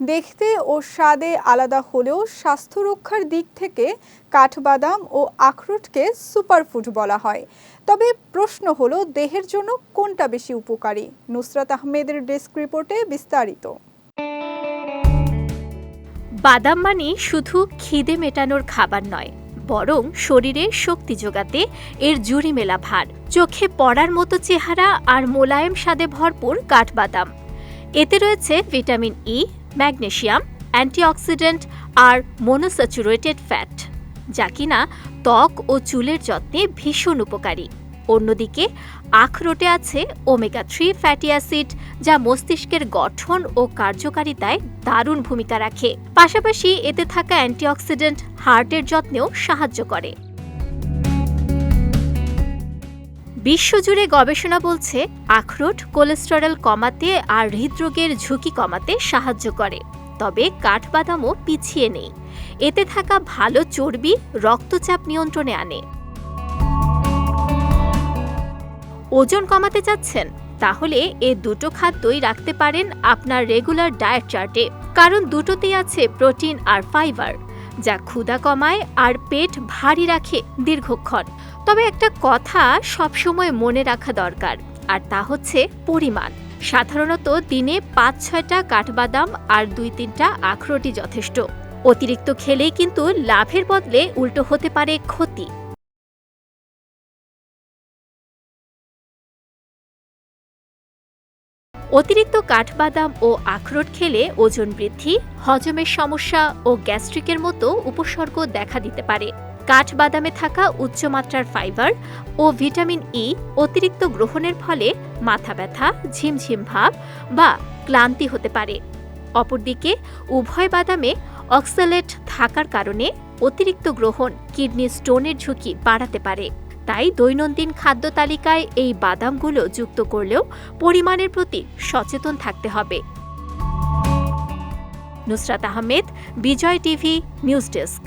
দেখতে ও স্বাদে আলাদা হলেও স্বাস্থ্য রক্ষার দিক থেকে কাঠবাদাম ও আখরোটকে সুপারফুড বলা হয়। তবে প্রশ্ন হলো, দেহের জন্য কোনটা বেশি উপকারী? নুসরাত আহমেদের ডেস্ক রিপোর্টে বিস্তারিত। বাদাম মানে শুধু খিদে মেটানোর খাবার নয়, বরং শরীরে শক্তি যোগাতে এর জুড়ি মেলা ভার। চোখে পড়ার মতো চেহারা আর মোলায়েম স্বাদে ভরপুর কাঠবাদাম। এতে রয়েছে ভিটামিন ই ম্যাগনেসিয়াম অ্যান্টিঅক্সিডেন্ট আর মনোস্যাচুরেটেড ফ্যাট, যা কিনা ত্বক ও চুলের যত্নে ভীষণ উপকারী। অন্যদিকে, আখরোটে আছে ওমেগা থ্রি ফ্যাটি অ্যাসিড, যা মস্তিষ্কের গঠন ও কার্যকারিতায় দারুণ ভূমিকা রাখে। পাশাপাশি এতে থাকা অ্যান্টিঅক্সিডেন্ট হার্টের যত্নেও সাহায্য করে। বিশ্বজুড়ে গবেষণা বলছে, আখরোট কোলেস্টেরল কমাতে আর হৃদরোগের ঝুঁকি কমাতে সাহায্য করে। তবে কাঠবাদামও পিছিয়ে নেই। এতে থাকা ভালো চর্বি রক্তচাপ নিয়ন্ত্রণে আনে। ওজন কমাতে চাচ্ছেন? তাহলে এ দুটো খাদ্যই রাখতে পারেন আপনার রেগুলার ডায়েট চার্টে। কারণ দুটোতেই আছে প্রোটিন আর ফাইবার। যা ক্ষুদা কমায় আর পেট ভারী রাখে দীর্ঘক্ষণ। তবে একটা কথা সবসময় মনে রাখা দরকার, আর তা হচ্ছে পরিমাণ। সাধারণত দিনে পাঁচ, ছয়টা কাঠবাদাম আর দুই, তিনটা আখরোটি যথেষ্ট। অতিরিক্ত খেলেই কিন্তু লাভের বদলে উল্টো হতে পারে ক্ষতি। অতিরিক্ত কাঠবাদাম ও আখরোট খেলে ওজন বৃদ্ধি, হজমের সমস্যা ও গ্যাস্ট্রিকের মতো উপসর্গ দেখা দিতে পারে। কাঠবাদামে থাকা উচ্চমাত্রার ফাইবার ও ভিটামিন ই অতিরিক্ত গ্রহণের ফলে মাথা ব্যথা, ঝিমঝিম ভাব বা ক্লান্তি হতে পারে। অপরদিকে, উভয় বাদামে অক্সালেট থাকার কারণে অতিরিক্ত গ্রহণ কিডনি স্টোনের ঝুঁকি বাড়াতে পারে। তাই দৈনন্দিন খাদ্য তালিকায় এই বাদামগুলো যুক্ত করলেও পরিমাণের প্রতি সচেতন থাকতে হবে। Nusrat Ahmed, Bijoy TV, news desk.